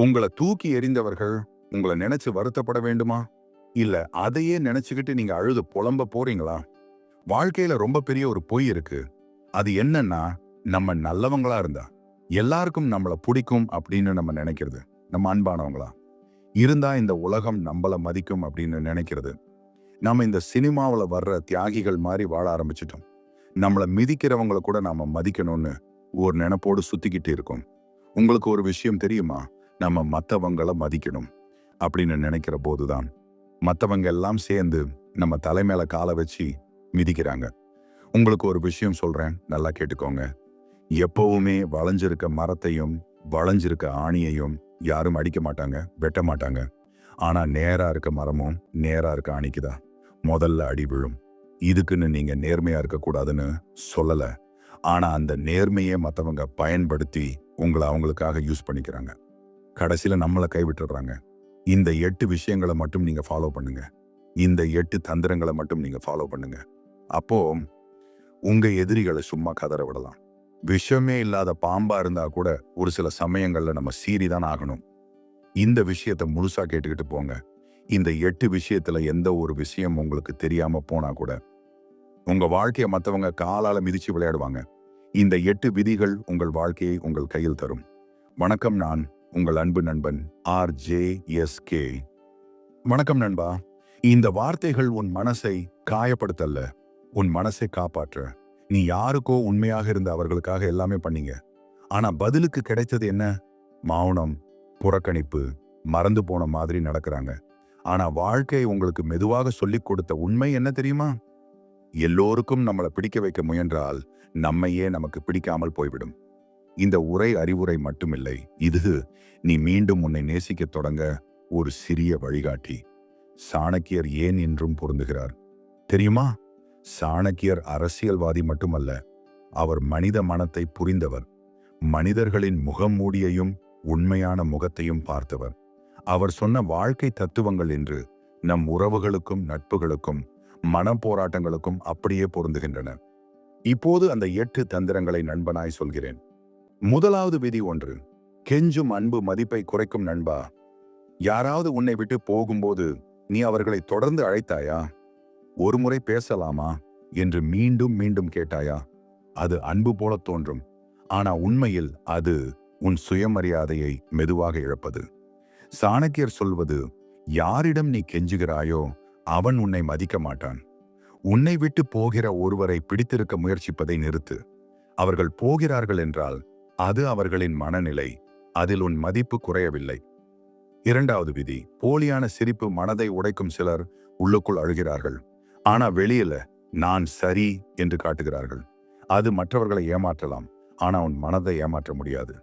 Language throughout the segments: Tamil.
உங்களை தூக்கி எறிந்தவர்கள் உங்களை நினைச்சு வருத்தப்பட வேண்டுமா? இல்ல அதையே நினைச்சுக்கிட்டு நீங்க அழுது புலம்ப போறீங்களா? வாழ்க்கையில ரொம்ப பெரிய ஒரு பொய் இருக்கு. அது என்னன்னா நம்ம நல்லவங்களா இருந்தா எல்லாருக்கும் நம்மளை பிடிக்கும் அப்படின்னு நம்ம நினைக்கிறது நம்ம அன்பானவங்களா? இருந்தா இந்த உலகம் நம்மள மதிக்கும் அப்படின்னு நினைக்கிறது. நம்ம இந்த சினிமாவுல வர்ற தியாகிகள் மாதிரி வாழ ஆரம்பிச்சிட்டோம். நம்மளை மிதிக்கிறவங்கள கூட நாம மதிக்கணும்னு ஒரு நினைப்போடு சுத்திக்கிட்டு இருக்கோம். உங்களுக்கு ஒரு விஷயம் தெரியுமா? நம்ம மற்றவங்களை மதிக்கணும் அப்படின்னு நினைக்கிற போது தான் மற்றவங்க எல்லாம் சேர்ந்து நம்ம தலைமையில காலை வச்சு மிதிக்கிறாங்க. உங்களுக்கு ஒரு விஷயம் சொல்றேன் நல்லா கேட்டுக்கோங்க. எப்பவுமே வளைஞ்சிருக்க மரத்தையும் வளைஞ்சிருக்க ஆணியையும் யாரும் அடிக்க மாட்டாங்க வெட்ட மாட்டாங்க. ஆனா நேரா இருக்க மரமும் நேரா இருக்க ஆணிக்குதான் முதல்ல அடி விழும். இதுக்குன்னு நீங்க நேர்மையா இருக்க கூடாதுன்னு ஆனால் ஆனா அந்த நேர்மையை மற்றவங்க பயன்படுத்தி உங்களை அவங்களுக்காக யூஸ் பண்ணிக்கிறாங்க. கடைசியில் நம்மளை கைவிட்டுடுறாங்க. இந்த எட்டு விஷயங்களை மட்டும் நீங்க ஃபாலோ பண்ணுங்க. இந்த எட்டு தந்திரங்களை மட்டும் நீங்க ஃபாலோ பண்ணுங்க. அப்போ உங்க எதிரிகளை சும்மா கதற விடலாம். விஷமே இல்லாத பாம்பா இருந்தா கூட ஒரு சில சமயங்கள்ல நம்ம சீறி தான் ஆகணும். இந்த விஷயத்தை முழுசா கேட்டுக்கிட்டு போங்க. இந்த எட்டு விஷயத்துல எந்த ஒரு விஷயம் உங்களுக்கு தெரியாம போனா கூட உங்க வாழ்க்கையை மற்றவங்க காலால மிதிச்சு விளையாடுவாங்க. இந்த எட்டு விதிகள் உங்கள் வாழ்க்கையை உங்கள் கையில் தரும். வணக்கம் நான் உங்கள் அன்பு நண்பன் ஆர் ஜே எஸ் கே. வணக்கம் நண்பா. இந்த வார்த்தைகள் உன் மனசை காயப்படுத்தல்ல. உன் மனசை காப்பாற்ற. நீ யாருக்கோ உண்மையாக இருந்த அவர்களுக்காக எல்லாமே பண்ணீங்க. ஆனா பதிலுக்கு கிடைத்தது என்ன? மௌனம் புறக்கணிப்பு மறந்து போன மாதிரி நடக்கிறாங்க. ஆனா வாழ்க்கை உங்களுக்கு மெதுவாக சொல்லிக் கொடுத்த உண்மை என்ன தெரியுமா? எல்லோருக்கும் நம்மளை பிடிக்க வைக்க முயன்றால் நம்மையே நமக்கு பிடிக்காமல் போய்விடும். இந்த உரை அறிவுரை மட்டுமில்லை இது நீ மீண்டும் உன்னை நேசிக்கத் தொடங்க ஒரு சிறிய வழிகாட்டி. சாணக்கியர் ஏன் என்றும் பொருந்துகிறார்? தெரியுமா? சாணக்கியர் அரசியல்வாதி மட்டுமல்ல அவர் மனித மனத்தை புரிந்தவர். மனிதர்களின் முகமூடியையும் உண்மையான முகத்தையும் பார்த்தவர். அவர் சொன்ன வாழ்க்கை தத்துவங்கள் என்று நம் உறவுகளுக்கும் நட்புகளுக்கும் மன போராட்டங்களுக்கும் அப்படியே பொருந்துகின்றன. இப்போது அந்த எட்டு தந்திரங்களை நண்பனாய் சொல்கிறேன். முதலாவது விதி ஒன்று கெஞ்சும் அன்பு மதிப்பை குறைக்கும் நண்பா. யாராவது உன்னை விட்டு போகும்போது நீ அவர்களை தொடர்ந்து அழைத்தாயா? ஒரு முறை பேசலாமா? என்று மீண்டும் மீண்டும் கேட்டாயா? அது அன்பு போல தோன்றும். ஆனா உண்மையில் அது உன் சுயமரியாதையை மெதுவாக இழப்பது. சாணக்கியர் சொல்வது யாரிடம் நீ கெஞ்சுகிறாயோ அவன் உன்னை மதிக்க மாட்டான். உன்னை விட்டு போகிற ஒருவரை பிடித்திருக்க முயற்சிப்பதை நிறுத்து. அவர்கள் போகிறார்கள் என்றால் அது அவர்களின் மனநிலை. அதில் உன் மதிப்பு குறையவில்லை. இரண்டாவது விதி போலியான சிரிப்பு மனதை உடைக்கும் சிலர் உள்ளுக்குள் அழுகிறார்கள். ஆனா வெளியில நான் சரி என்று காட்டுகிறார்கள். அது மற்றவர்களை ஏமாற்றலாம். ஆனா உன் மனதை ஏமாற்ற முடியாது.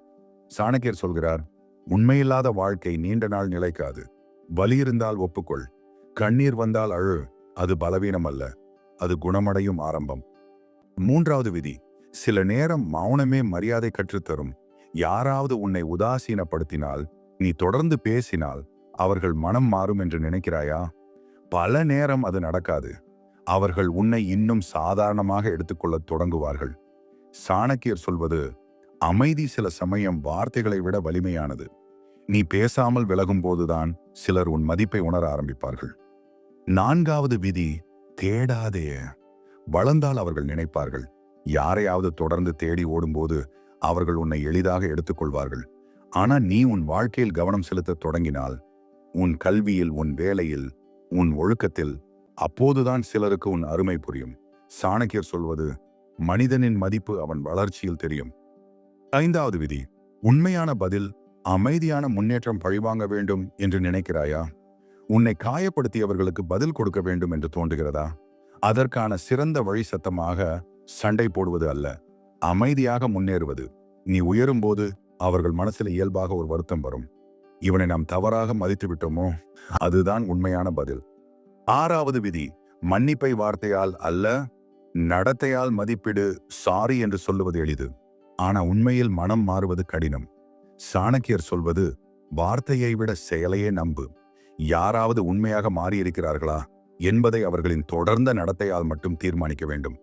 சாணக்கியர் சொல்கிறார் உண்மையில்லாத வாழ்க்கை நீண்ட நாள் நிலைக்காது. வலி இருந்தால் ஒப்புக்கொள். கண்ணீர் வந்தால் அழு. அது பலவீனம் அல்ல அது குணமடையும் ஆரம்பம். மூன்றாவது விதி சில நேரம் மௌனமே மரியாதை கற்றுத்தரும். யாராவது உன்னை உதாசீனப்படுத்தினால் நீ தொடர்ந்து பேசினால் அவர்கள் மனம் மாறும் என்று நினைக்கிறாயா? பல நேரம் அது நடக்காது. அவர்கள் உன்னை இன்னும் சாதாரணமாக எடுத்துக்கொள்ளத் தொடங்குவார்கள். சாணக்கியர் சொல்வது அமைதி சில சமயம் வார்த்தைகளை விட வலிமையானது. நீ பேசாமல் விலகும் போதுதான் சிலர் உன் மதிப்பை உணர ஆரம்பிப்பார்கள். நான்காவது விதி தேடாதே. வளர்ந்தால் அவர்கள் நினைப்பார்கள். யாரையாவது தொடர்ந்து தேடி ஓடும்போது அவர்கள் உன்னை எளிதாக எடுத்துக்கொள்வார்கள். ஆனா நீ உன் வாழ்க்கையில் கவனம் செலுத்த தொடங்கினால் உன் கல்வியில் உன் வேலையில் உன் ஒழுக்கத்தில் அப்போதுதான் சிலருக்கு உன் அருமை புரியும். சாணக்கியர் சொல்வது மனிதனின் மதிப்பு அவன் வளர்ச்சியில் தெரியும். ஐந்தாவது விதி உண்மையான பதில் அமைதியான முன்னேற்றம் பழிவாங்க வேண்டும் என்று நினைக்கிறாயா? உன்னை காயப்படுத்தியவர்களுக்கு பதில் கொடுக்க வேண்டும் என்று தோன்றுகிறதா? அதற்கான சிறந்த வழி சத்தமாக சண்டை போடுவது அல்ல அமைதியாக முன்னேறுவது. நீ உயரும்போது அவர்கள் மனசில் இயல்பாக ஒரு வருத்தம் வரும். இவனை நாம் தவறாக மதித்து விட்டோமோ? அதுதான் உண்மையான பதில். ஆறாவது விதி மன்னிப்பை வார்த்தையால் அல்ல நடத்தையால் மதிப்பிடு சாரி என்று சொல்லுவது எளிது. ஆனா உண்மையில் மனம் மாறுவது கடினம். சாணக்கியர் சொல்வது வார்த்தையை விட செயலையே நம்பு. யாராவது உண்மையாக மாறியிருக்கிறார்களா என்பதை அவர்களின் தொடர்ந்த நடத்தையால் மட்டும் தீர்மானிக்க வேண்டும்.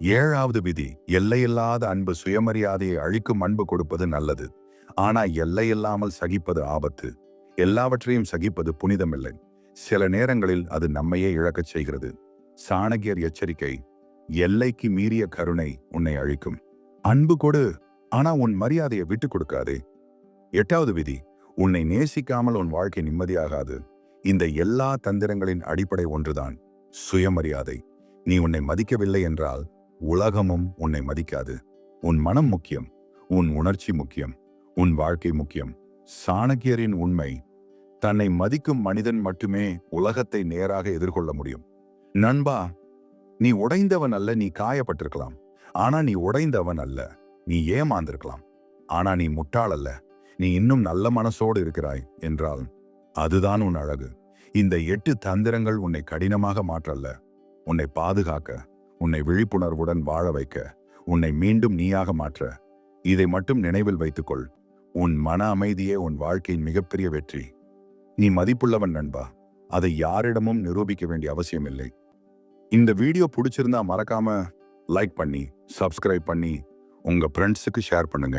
ஏழாவது விதி எல்லையில்லாத அன்பு சுயமரியாதையை அழிக்கும் அன்பு கொடுப்பது நல்லது. ஆனா எல்லையில்லாமல் சகிப்பது ஆபத்து. எல்லாவற்றையும் சகிப்பது புனிதமில்லை. சில நேரங்களில் அது நம்மையே இழக்கச் செய்கிறது. சாணக்கியர் எச்சரிக்கை எல்லைக்கு மீறிய கருணை உன்னை அழிக்கும். அன்பு கொடு ஆனா உன் மரியாதையை விட்டுக் கொடுக்காதே. எட்டாவது விதி உன்னை நேசிக்காமல் உன் வாழ்க்கை நிம்மதியாகாது. இந்த எல்லா தந்திரங்களின் அடிப்படை ஒன்றுதான் சுயமரியாதை. நீ உன்னை மதிக்கவில்லை என்றால் உலகமும் உன்னை மதிக்காது. உன் மனம் முக்கியம் உன் உணர்ச்சி முக்கியம் உன் வாழ்க்கை முக்கியம். சாணக்கியரின் உண்மை தன்னை மதிக்கும் மனிதன் மட்டுமே உலகத்தை நேராக எதிர்கொள்ள முடியும். நண்பா நீ உடைந்தவன் அல்ல நீ காயப்பட்டிருக்கலாம். ஆனா நீ உடைந்தவன் அல்ல நீ ஏமாந்திருக்கலாம். ஆனா நீ முட்டாள் அல்ல நீ இன்னும் நல்ல மனசோடு இருக்கிறாய் என்றால் அதுதான் உன் அழகு. இந்த எட்டு தந்திரங்கள் உன்னை கடினமாக மாற்றல்ல உன்னை பாதுகாக்க உன்னை விழிப்புணர்வுடன் வாழ வைக்க உன்னை மீண்டும் நீயாக மாற்ற இதை மட்டும் நினைவில் வைத்துக்கொள். உன் மன அமைதியே உன் வாழ்க்கையின் மிகப்பெரிய வெற்றி. நீ மதிப்புள்ளவன் நண்பா. அதை யாரிடமும் நிரூபிக்க வேண்டிய அவசியம் இல்லை இந்த வீடியோ பிடிச்சிருந்தா மறக்காம லைக் பண்ணி சப்ஸ்கிரைப் பண்ணி உங்க ஃப்ரெண்ட்ஸுக்கு ஷேர் பண்ணுங்க.